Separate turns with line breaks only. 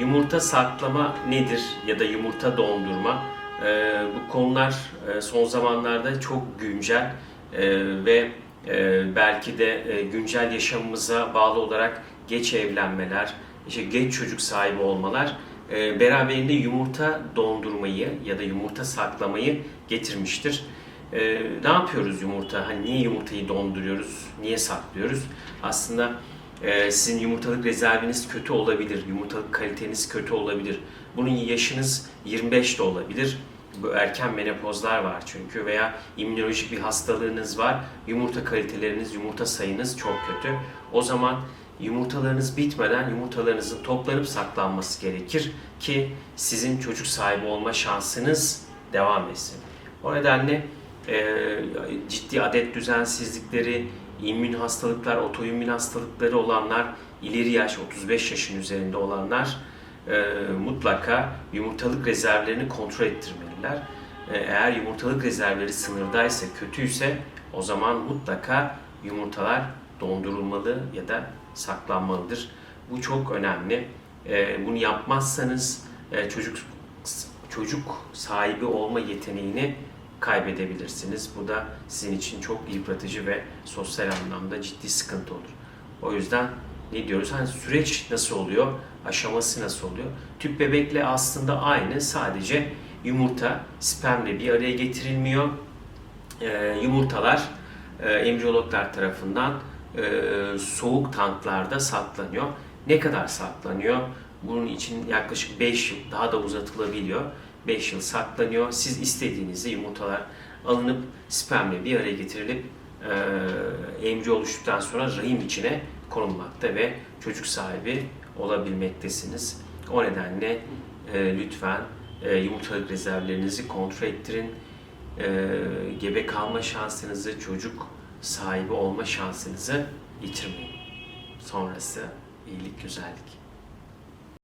Yumurta saklama nedir ya da yumurta dondurma? Ee, bu konular e, son zamanlarda çok güncel e, ve e, belki de e, güncel yaşamımıza bağlı olarak geç evlenmeler, işte geç çocuk sahibi olmalar e, beraberinde yumurta dondurmayı ya da yumurta saklamayı getirmiştir. E, ne yapıyoruz yumurta? Hani niye yumurtayı donduruyoruz? Niye saklıyoruz? Aslında ee, sizin yumurtalık rezerviniz kötü olabilir, yumurtalık kaliteniz kötü olabilir. Bunun yaşınız 25 de olabilir. Bu erken menopozlar var çünkü veya immünolojik bir hastalığınız var. Yumurta kaliteleriniz, yumurta sayınız çok kötü. O zaman yumurtalarınız bitmeden yumurtalarınızın toplanıp saklanması gerekir ki sizin çocuk sahibi olma şansınız devam etsin. O nedenle e, ciddi adet düzensizlikleri, immün hastalıklar, otoimmün hastalıkları olanlar, ileri yaş 35 yaşın üzerinde olanlar e, mutlaka yumurtalık rezervlerini kontrol ettirmeliler. E, eğer yumurtalık rezervleri sınırdaysa, kötüyse o zaman mutlaka yumurtalar dondurulmalı ya da saklanmalıdır. Bu çok önemli. E, bunu yapmazsanız e, çocuk çocuk sahibi olma yeteneğini kaybedebilirsiniz. Bu da sizin için çok yıpratıcı ve sosyal anlamda ciddi sıkıntı olur. O yüzden ne diyoruz? Hani süreç nasıl oluyor? Aşaması nasıl oluyor? Tüp bebekle aslında aynı. Sadece yumurta spermle bir araya getirilmiyor. Ee, yumurtalar e, embriyologlar tarafından e, soğuk tanklarda saklanıyor. Ne kadar saklanıyor? Bunun için yaklaşık 5 yıl daha da uzatılabiliyor. 5 yıl saklanıyor. Siz istediğinizde yumurtalar alınıp spermle bir araya getirilip e, embriyo oluştuktan sonra rahim içine konulmakta ve çocuk sahibi olabilmektesiniz. O nedenle e, lütfen e, yumurtalık rezervlerinizi kontrol ettirin. E, gebe kalma şansınızı, çocuk sahibi olma şansınızı yitirmeyin. Sonrası iyilik, güzellik.